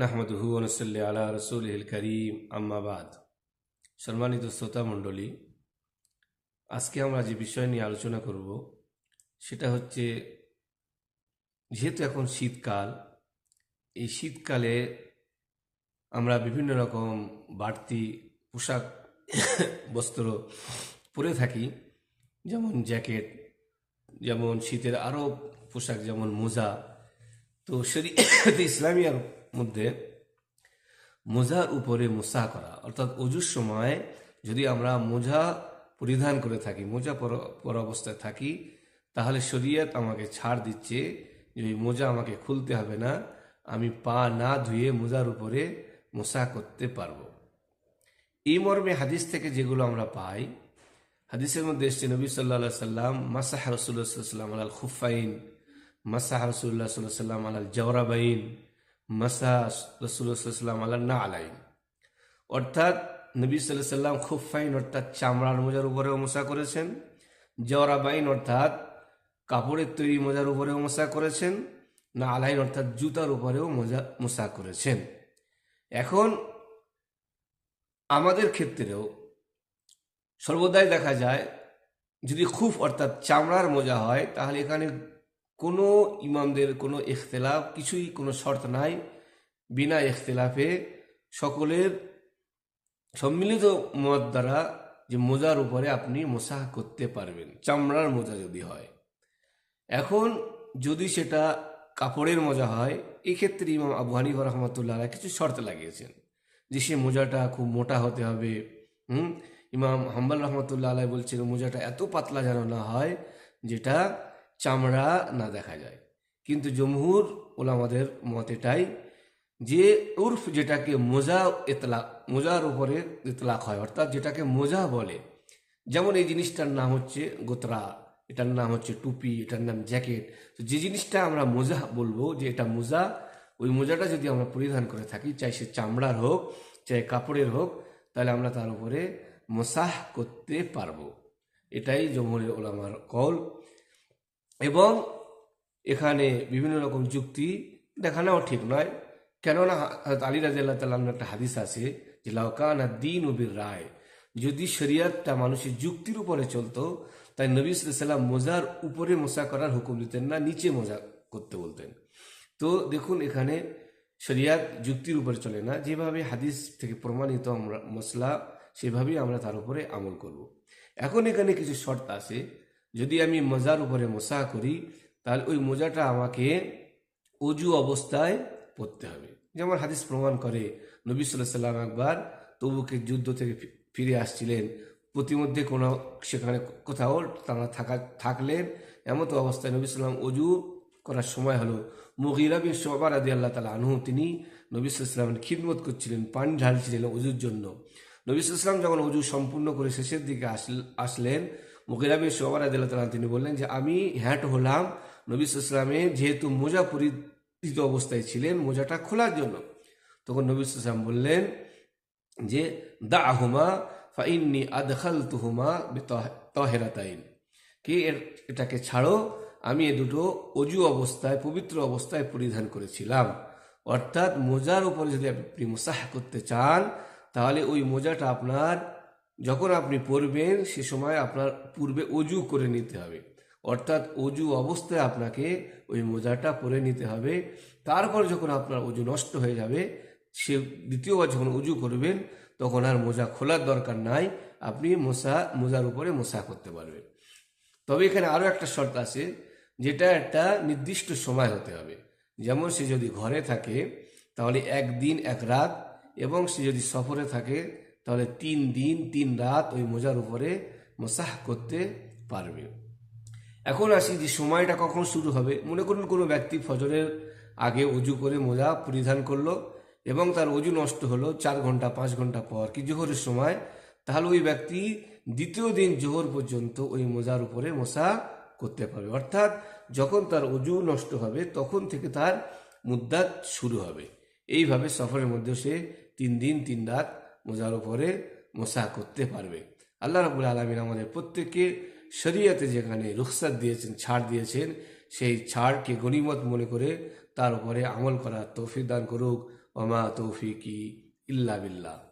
নাহমদহু অনুসল্লি আলা রসুল করিম আম্মাবাদ সম্মানিত শ্রোতা মণ্ডলী, আজকে আমরা যে বিষয় নিয়ে আলোচনা করব, সেটা হচ্ছে যেহেতু এখন শীতকাল, এই শীতকালে আমরা বিভিন্ন রকম বাড়তি পোশাক বস্ত্র পরে থাকি, যেমন জ্যাকেট, যেমন শীতের আরও পোশাক, যেমন মোজা। তো শরী ইসলামিয়ার মধ্যে মোজার উপরে মোসা করা, অর্থাৎ অজুর সময় যদি আমরা মোজা পরিধান করে থাকি, মোজা পর অবস্থায় থাকি, তাহলে শরীয়ত আমাকে ছাড় দিচ্ছে যে মোজা আমাকে খুলতে হবে না, আমি পা না ধুয়ে মোজার উপরে মোসা করতে পারব। এই মর্মে হাদিস থেকে যেগুলো আমরা পাই, হাদিসের মধ্যে এসছে, নবী সাল্লা সাল্লাম, মাসাহ রসুল্লাহ সাল্লাম আলাল খুফাইন মাসাহ রসুল্লাহ সাল্লাহ সাল্লাম আলাল জওরাবাইন মাসা রসুল্লাহ সাল্লাম আলাল না আলাইন অর্থাৎ নবী সাল্লাহ সাল্লাম খুফাইন অর্থাৎ চামড়ার মোজার উপরেও মশা করেছেন। জওরাবাইন অর্থাৎ কাপড়ের তৈরি মোজার উপরেও মশা করেছেন। না আলাইন অর্থাৎ জুতার উপরেও মোজা মশা করেছেন। এখন আমাদের ক্ষেত্রেও সর্বদাই দেখা যায়, যদি খুব অর্থাৎ চামড়ার মোজা হয়, তাহলে এখানে কোনো ইমামদের কোনো ইখতলাফ কিছুই কোনো শর্ত নাই, বিনা ইখতলাফে সকলের সম্মিলিত মত দ্বারা যে মোজার উপরে আপনি মোসাহ করতে পারবেন, চামড়ার মোজা যদি হয়। এখন যদি সেটা কাপড়ের মোজা হয়, এক্ষেত্রে ইমাম আবু হানিফ রহমতুল্লাহ কিছু শর্ত লাগিয়েছেন যে সে মোজাটা খুব মোটা হতে হবে। হুম? ইমাম হাম্বাল রহমতুল্লাহ আলাই বলছেন, মোজাটা এত পাতলা যেন না হয়, যেটা চামড়া না দেখা যায়। কিন্তু জমহুর ওলামাদের মত এটাই যে উর্ফ যেটাকে মোজা এতলাক মোজার উপরে ইতলাক হয়, অর্থাৎ যেটাকে মোজা বলে। যেমন এই জিনিসটার নাম হচ্ছে গোতরা, এটার নাম হচ্ছে টুপি, এটার নাম জ্যাকেট। তো যে জিনিসটা আমরা মোজা বলব, যে এটা মোজা, ওই মোজাটা যদি আমরা পরিধান করে থাকি, চাই সে চামড়ার হোক, চাই কাপড়ের হোক, তাহলে আমরা তার উপরে মোসাহ করতে পারব। এটাই জমহুরের ওলামার কল এবং এখানে বিভিন্ন রকম যুক্তি দেখানো ঠিক নয়। কেননা আলী রাজিয়াল্লাহ তাল্লাম একটা হাদিস আছে যে লাউকানা দিন উবির রায়। যদি শরিয়াতটা মানুষের যুক্তির উপরে চলতো, তাই নবী সাল্লাম মোজার উপরে মোসা করার হুকুম দিতেন না, নিচে মোজা করতে বলতেন। তো দেখুন, এখানে শরিয়াত যুক্তির উপরে চলে না। যেভাবে হাদিস থেকে প্রমাণিত আমরা মশলা সেভাবেই আমরা তার উপরে আমল করব। এখন এখানে কিছু শর্ত আছে। যদি আমি মোজার উপরে মোসা করি, তাহলে ওই মোজাটা আমাকে অজু অবস্থায় পড়তে হবে। যেমন হাদিস প্রমাণ করে, নবী সাল্লাহ সাল্লাম একবার তবুকে যুদ্ধ থেকে ফিরে আসছিলেন। প্রতিমধ্যে কোনো, সেখানে কোথাও তারা থাকা, থাকলেন। এমন তো অবস্থায় নবী সাল্লাম অজু করার সময় হলো মহিরা বিন সোবার আদি আল্লাহ তালা আনহু, তিনি নবী সাল্লামের খিদমত করছিলেন, পানি ঢালছিলেন অজুর জন্য। নবী সাল্লাম যখন অজু সম্পূর্ণ করে শেষের দিকে আসলেন মুখিরা বিন সোবার আদি তালা তিনি বললেন যে, আমি হ্যাট হলাম নবী সাল্লামে যেহেতু মোজা পরিহিত অবস্থায় ছিলেন, মোজাটা খোলার জন্য। তখন নবী সাল্লাম বললেন যে দা আহুমা ফাইন্নি আদখাল তুহুমা তহেরাতাইন। কি এটাকে ছাড়ো, আমি এ দুটো অজু অবস্থায়, পবিত্র অবস্থায় পরিধান করেছিলাম। অর্থাৎ মোজার উপরে যদি আপনি মোসাহ করতে চান, তাহলে ওই মোজাটা আপনার যখন আপনি পরবেন সে সময় আপনার পূর্বে অজু করে নিতে হবে। অর্থাৎ অজু অবস্থায় আপনাকে ওই মোজাটা পরে নিতে হবে। তারপর যখন আপনার অজু নষ্ট হয়ে যাবে, সে দ্বিতীয়বার যখন উজু করবেন, তখন আর মোজা খোলার দরকার নাই। আপনি মশা মোজার উপরে মশা করতে পারবেন। তবে এখানে আরও একটা শর্ত আছে, যেটা একটা নির্দিষ্ট সময় হতে হবে। যেমন সে যদি ঘরে থাকে, তাহলে একদিন, এক রাত, এবং সে যদি সফরে থাকে তাহলে তিন দিন, তিন রাত ওই মোজার উপরে মশাহ করতে পারবে। এখন আসি যে সময়টা কখন শুরু হবে। মনে করুন কোনো ব্যক্তি ফজরের আগে উজু করে মোজা পরিধান করল এবং তার অজু নষ্ট হলো চার ঘণ্টা, পাঁচ ঘণ্টা পর কি জোহরের সময়, তাহলে ওই ব্যক্তি দ্বিতীয় দিন জোহর পর্যন্ত ওই মোজার উপরে মশা করতে পারবে। অর্থাৎ যখন তার অজু নষ্ট হবে, তখন থেকে তার মুদ্দাত শুরু হবে। এইভাবে সফরের মধ্যে সে তিন দিন, তিন রাত মোজার উপরে মশা করতে পারবে। আল্লাহ রাবুল আলমিন আমাদের প্রত্যেককে শরিয়াতে যেখানে রুখসাত দিয়েছেন, ছাড় দিয়েছেন, সেই ছাড়কে গণিমত মনে করে তার উপরে আমল করার তৌফিক দান করুক। অমা তৌফিকি ইল্লা বিল্লাহ।